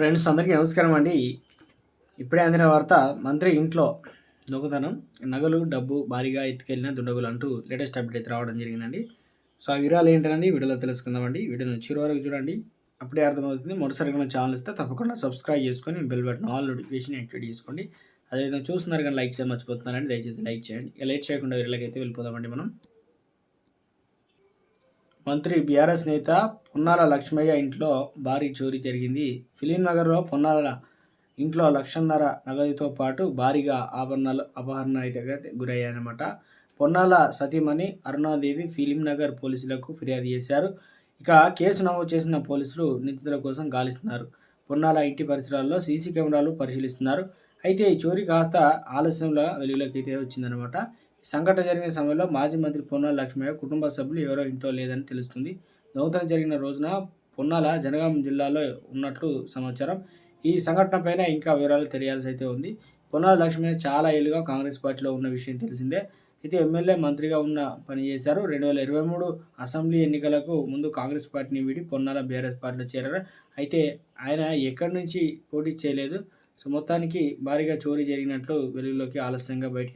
Friends అందరికీ నమస్కారం అండి. ఇప్పుడే అందిన వార్త మంత్రి ఇంట్లో దొంగతనం నగలు డబ్బు భారీగా ఎత్తుకెళ్ళిన దుండగులు అంటూ లేటెస్ట్ అప్డేట్ అయితే రావడం జరిగిందండి. సో ఆ వివరాలు ఏంటనేది వీడియోలో తెలుసుకుందామండి. వీడియోని చివరి వరకు చూడండి. అప్పుడే అర్థమవుతుంది. మొదటిసారిగా మన ఛానల్ ఇస్తే తప్పకుండా సబ్స్క్రైబ్ చేసుకొని bell button all notification activate చేసుకోండి. అదేవిధంగా చూస్తున్నారు కానీ లైక్ చేయడం మర్చిపోతున్నారండి దయచేసి లైక్ చేయండి. ఇక లేట్ చేయకుండా వీళ్ళకి అయితే వెళ్ళిపోదామండి మనం. మంత్రి బీఆర్ఎస్ నేత పొన్నాల లక్ష్మయ్య ఇంట్లో భారీ చోరీ జరిగింది. ఫిలిం నగర్లో పొన్నాల ఇంట్లో లక్షన్నర నగదుతో పాటు భారీగా ఆభరణాలు అపహరణ అయితే గురయ్యాయన్నమాట. పొన్నాల సతీమణి అరుణాదేవి ఫిలిం నగర్ పోలీసులకు ఫిర్యాదు చేశారు. ఇక కేసు నమోదు చేసిన పోలీసులు నిందితుల కోసం గాలిస్తున్నారు. పొన్నాల ఇంటి పరిసరాల్లో సీసీ కెమెరాలు పరిశీలిస్తున్నారు. అయితే ఈ చోరీ కాస్త ఆలస్యంలో వెలుగులోకి అయితే వచ్చిందనమాట సంఘటన జరిగిన సమయంలో మాజీ మంత్రి పొన్నాల లక్ష్మయ్య కుటుంబ సభ్యులు ఎవరో ఇంట్లో లేదని తెలుస్తుంది. దొంగతనం జరిగిన రోజున పొన్నాల జనగాం జిల్లాలో ఉన్నట్లు సమాచారం. ఈ సంఘటన పైన ఇంకా వివరాలు తెలియాల్సి అయితే ఉంది. పొన్నాల లక్ష్మయ్య చాలా ఏళ్ళుగా కాంగ్రెస్ పార్టీలో ఉన్న విషయం తెలిసిందే. అయితే ఎమ్మెల్యే మంత్రిగా ఉన్న పనిచేశారు రెండు వేల ఇరవై మూడు అసెంబ్లీ ఎన్నికలకు ముందు కాంగ్రెస్ పార్టీని వీడి పొన్నాల బీఆర్ఎస్ పార్టీలో చేరారు. అయితే ఆయన ఎక్కడి నుంచి పోటీ చేయలేదు. సో మొత్తానికి భారీగా చోరీ జరిగినట్లు వెలుగులోకి ఆలస్యంగా బయటికి